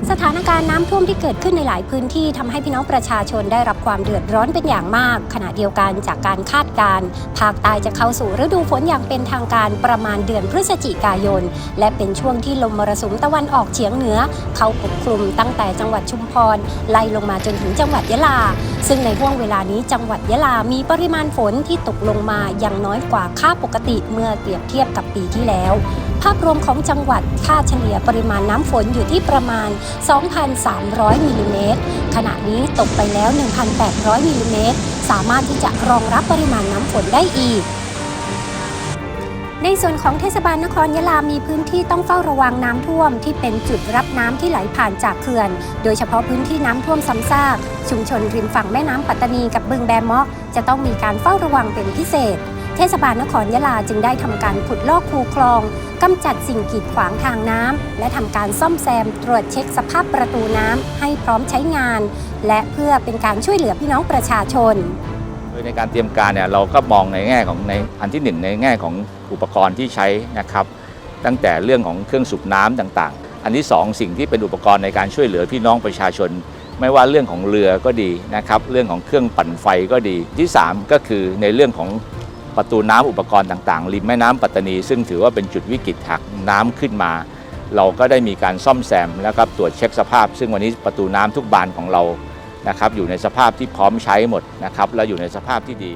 จากสถานการณ์น้ำท่วมที่เกิดขึ้นในหลายพื้นที่ทำให้พี่น้องประชาชนได้รับความเดือดร้อนเป็นอย่างมาก ขณะเดียวกันจากการคาดการณ์ภาคใต้จะเข้าสู่ฤดูฝนอย่างเป็นทางการประมาณเดือนพฤศจิกายน และเป็นช่วงที่ลมมรสุมตะวันออกเฉียงเหนือ เข้าปกคลุมตั้งแต่จังหวัดชุมพรไล่ลงมาจนถึงจังหวัดยะลาซึ่งในห่วงเวลานี้จังหวัดยะลา มีปริมาณฝนที่ตกลงมายังน้อยกว่าค่าปกติเมื่อเปรียบเทียบกับปีที่แล้ว ภาพรวมของจังหวัดค่าเฉลี่ยปริมาณน้ำฝนอยู่ที่ประมาณ 2,300 มิลลิเมตร ขณะนี้ตกไปแล้ว 1,800 มิลลิเมตร สามารถที่จะรองรับปริมาณน้ำฝนได้อีก ในส่วนของเทศบาลนครยะลามีพื้นที่ต้องเฝ้าระวังน้ำท่วม ที่เป็นจุดรับน้ำที่ไหลผ่านจากเขื่อน โดยเฉพาะพื้นที่น้ำท่วมซ้ำซากชุมชนริมฝั่งแม่น้ำปัตตานีกับบึงแบมอก จะต้องมีการเฝ้าระวังเป็นพิเศษ เทศบาลนครยะลาจึงได้ทำการขุดลอกคูคลองกำจัดสิ่งกีดขวางทางน้ำและทำการซ่อมแซมตรวจเช็คสภาพประตูน้ำให้พร้อมใช้งาน และเพื่อเป็นการช่วยเหลือพี่น้องประชาชน โดยในการเตรียมการเนี่ยเราก็มองในแง่ของในอันที่หนึ่งในแง่ของอุปกรณ์ที่ใช้นะครับ ตั้งแต่เรื่องของเครื่องสูบน้ำต่างๆ อันที่สองสิ่งที่เป็นอุปกรณ์ในการช่วยเหลือพี่น้องประชาชน ไม่ว่าเรื่องของเรือก็ดีนะครับเรื่องของเครื่องปั่นไฟก็ดีที่สามก็คือในเรื่องของประตูน้ำอุปกรณ์ต่างๆริมแม่น้ำปัตตานี ซึ่งถือว่าเป็นจุดวิกฤตหากน้ำขึ้นมา เราก็ได้มีการซ่อมแซมแล้วก็ตรวจเช็คสภาพ ซึ่งวันนี้ประตูน้ำทุกบานของเรา นะครับอยู่ในสภาพที่พร้อมใช้หมดนะครับและอยู่ในสภาพที่ดี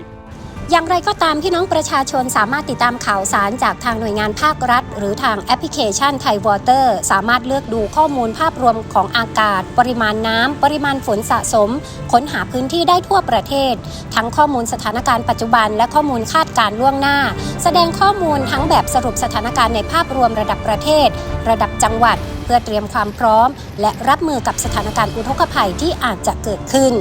อย่างไรก็ตามพี่น้องประชาชนสามารถติดตามข่าวสารจากทางหน่วยงานภาครัฐ หรือทางแอปพลิเคชันไทยวอเตอร์ สามารถเลือกดูข้อมูลภาพรวมของอากาศ ปริมาณน้ำ ปริมาณฝนสะสม ค้นหาพื้นที่ได้ทั่วประเทศ ทั้งข้อมูลสถานการณ์ปัจจุบัน และข้อมูลคาดการล่วงหน้า แสดงข้อมูลทั้งแบบสรุปสถานการณ์ในภาพรวมระดับประเทศ ระดับจังหวัด เพื่อเตรียมความพร้อม และรับมือกับสถานการณ์อุทกภัยที่อาจจะเกิดขึ้น